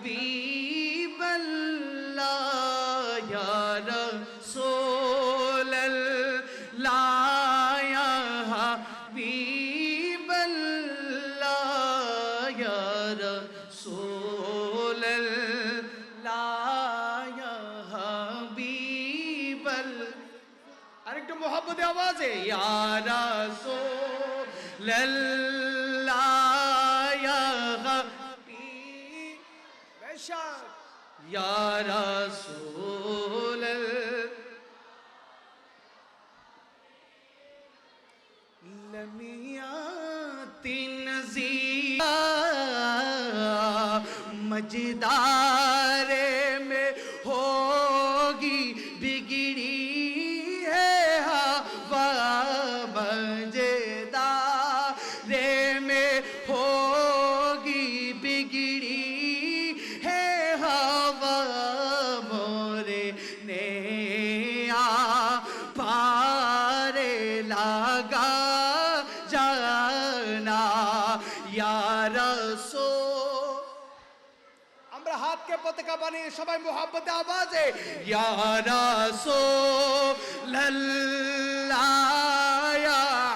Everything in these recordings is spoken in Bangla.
حبيب الله يا رسول الله يا حبيب الله يا رسول الله يا حبيب الله আরেকটু মোহাম্মদে আওয়াজে ইয়া রাসূল Ya Rasul Lamiyati Nazira Majidare Me Hogi Bigiri Hava Majidare Me Hogi বানিয়ে সবাই মোহাম্মতে আওয়াজে ইয়ারা সো লাল্লায়া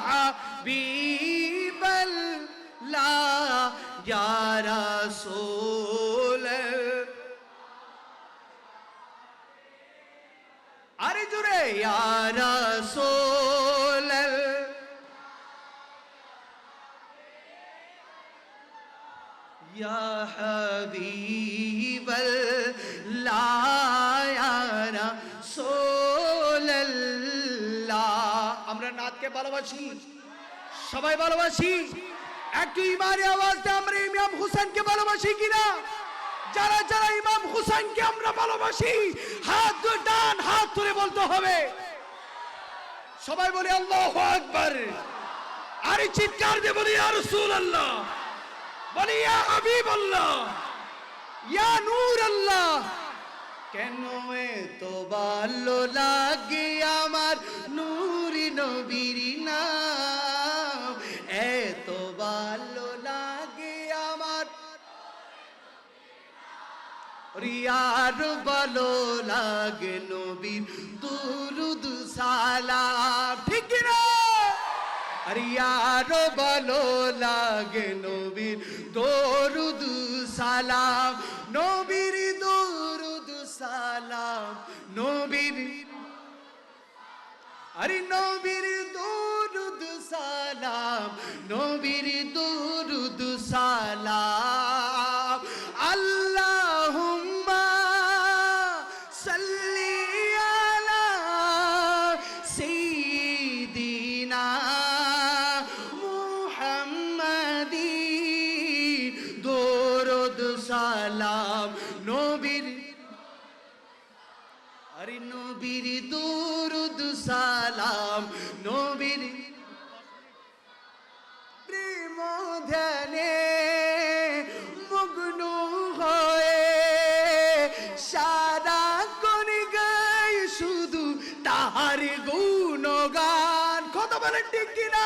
হাবিবাল্লাহ ইয়ারা সোল আরে জুড়ে ইয়ারা সোল يا حبيب ভালোবাসি? সবাই ভালোবাসি? একটু ইমানে আওয়াজ দিয়ে আমরা ইমাম হুসেনকে ভালোবাসি কিনা? যারা যারা ইমাম হুসেনকে আমরা ভালোবাসি, হাত ডান হাত তুলে বলতে হবে। সবাই বলে, আল্লাহু আকবার। আরে চিৎকার দিয়ে বলি, ইয়া রাসূলুল্লাহ। বলি, ইয়া হাবিব আল্লাহ ইয়া নূর আল্লাহ কেন তো ভালো লাগে আমার নূরি নবীর নাম? এত ভালো লাগে আমার রিয়ার ভালো লাগে নবীর দুরুদ সালাম। ঠিক না? রিয়ার ভালো লাগে নবীর দরুদ সালাম। নবীর আরে নবীর দরুদ সালাম, নবীর দরুদ সালাম। আল্লাহুম্মা সাল্লি আলা সাইয়্যিদিনা মুহাম্মাদিন। দরুদ সালাম, নবীর আরে নবীর দুরুদ সালাম। নবীর প্রেম ধ্যানে মগ্ন হয়ে সারা কোন গাই শুধু তাহার গুণগান। কথা বলেন ঠিক কিনা?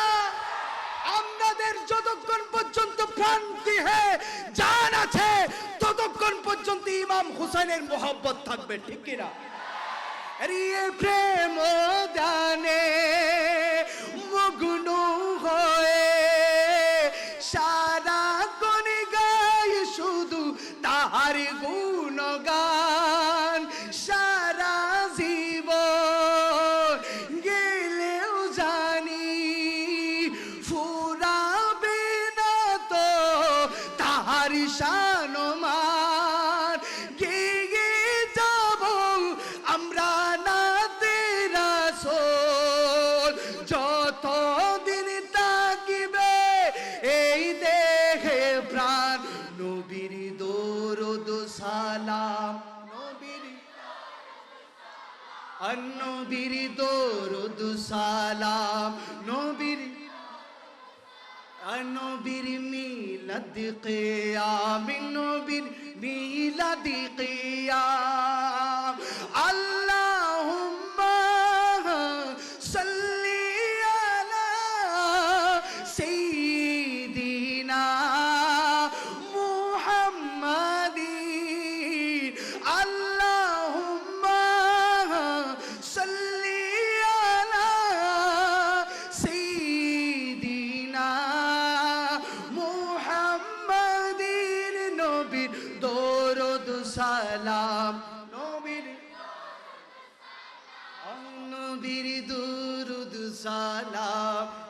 আপনাদের যতক্ষণ পর্যন্ত প্রান্তি হে, জান আছে, ততক্ষণ পর্যন্ত ইমাম হুসাইনের মোহাব্বত থাকবে, ঠিক কিনা? রিয়ে প্রেম জানে মগ্ন হয়ে সারা নবীর দরুদ সালাম নবীর নবীর মিলাদ কিয়াম নবীর মিলাদ কিয়াম। আল্লাহুম্মা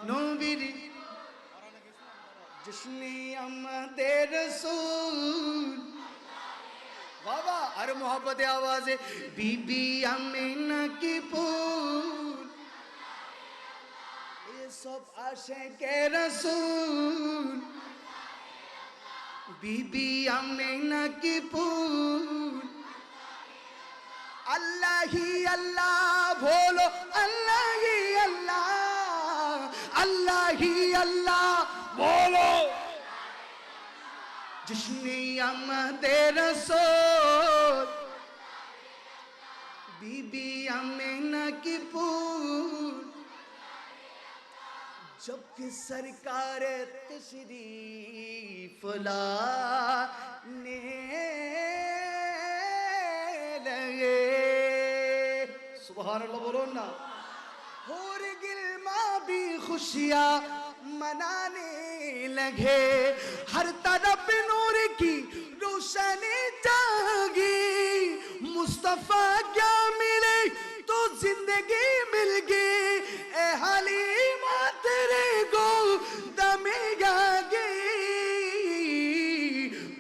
নবীর জিসনে আমাদের রসুল বাবা, আর মোহাম্মতে আওয়াজে, বিবি আমি নাকি ফুল সব আসে কে রসুল বিবি আমি নাকি ফুল আল্লাহি আল্লাহ ভোলো আল্লাহ আমাদের রসূল बीबी अमीना की फूल जब कि सरकार तशरीफ लाने लगे सुबहान अल्लाह बोलो ना और गिलमा भी खुशियाँ मनाने لگے۔ ہر طرف نور کی روشنی جاگی۔ مصطفیٰ کیا ملے تو زندگی مل گی اے حلیمہ تیرے کو دمے گئی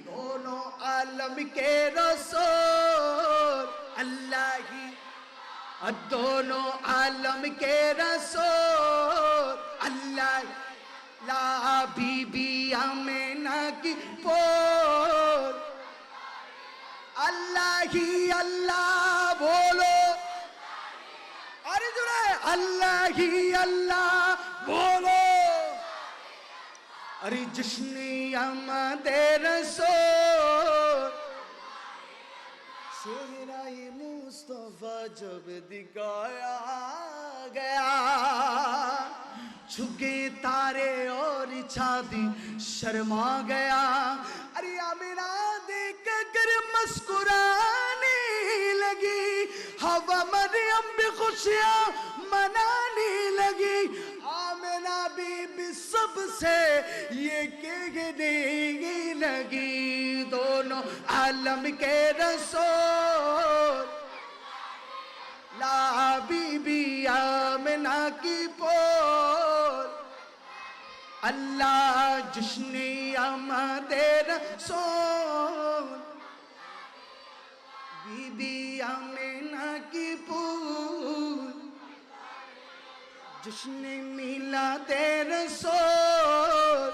دونوں عالم کے رسول، اللہ ہی۔ دونوں عالم کے رسول، اللہ ہی۔ আলা বিবি আমে নাকি পর। আল্লাহি আল্লাহ বলো। আরে জোরে, আল্লাহি আল্লাহ বলো। আরে জশ্নি আমাদের সেহরাই মুস্তফা জব দিগায়া গয়া। سگے تارے اور چھادی شرما گیا۔ ارے میرا دیکھ کر مسکرانے لگی۔ ہوا مریم بھی خوشیاں منانے لگی۔ آمنا بی بی سب سے یہ کہنے گی لگی۔ دونوں عالم کے رسول۔ لا بی بی آمنا کی پور اللہ جشنی آمد رسول بی بی آمینہ کی پول جشنی ملا میلا رسول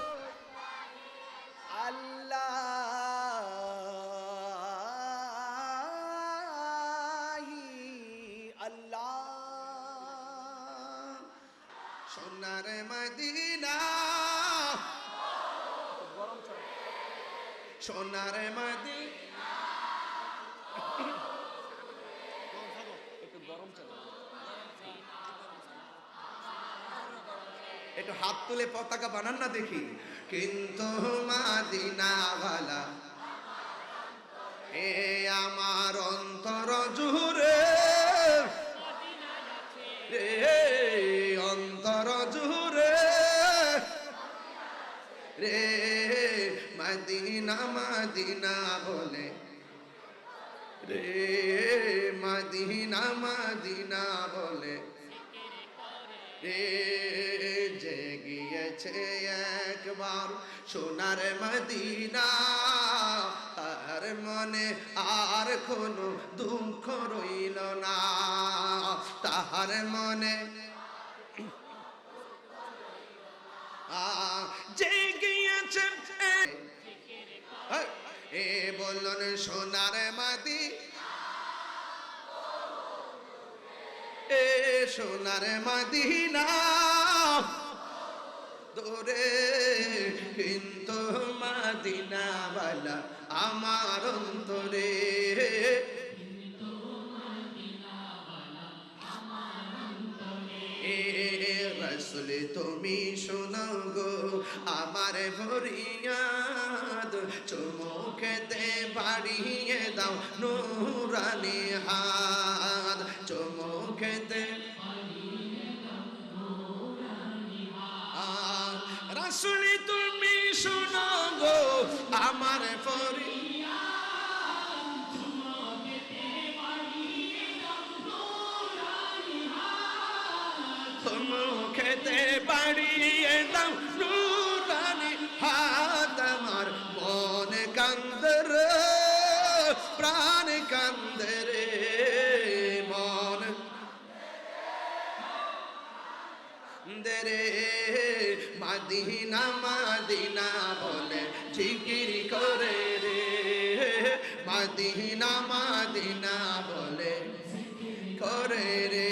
সোনার মদিনা একটু হাত তুলে পতাকা বানান না দেখি। কিন্তু আমার অন্তর জুড়ে যে গিয়েছে একবার সোনার মদিনা। তার মনে আর কোনো দুঃখ রইল না। তাহার মনে আ, যে গিয়েছে এ- এ বলুন সোনার মাদি এ সোনার মদিনা। দূরে কিন্তু মদিনাওয়ালা আমার অন্তরে। রসুল, তুমি শোনো গো, আমার ফরিয়াদ। চুমুকেতে বাড়িয়ে দাও নুরানি হাত। চুমুকেতে আমার ফরি খেতে বাড়িয়ে দাম নুরানি হাত আমার, মন কান্দর প্রাণ কান্দরে মন দেরে মাদিনা মাদিনা বলে জিকির করে রে। মাদিনা মাদিনা বলে করে রে।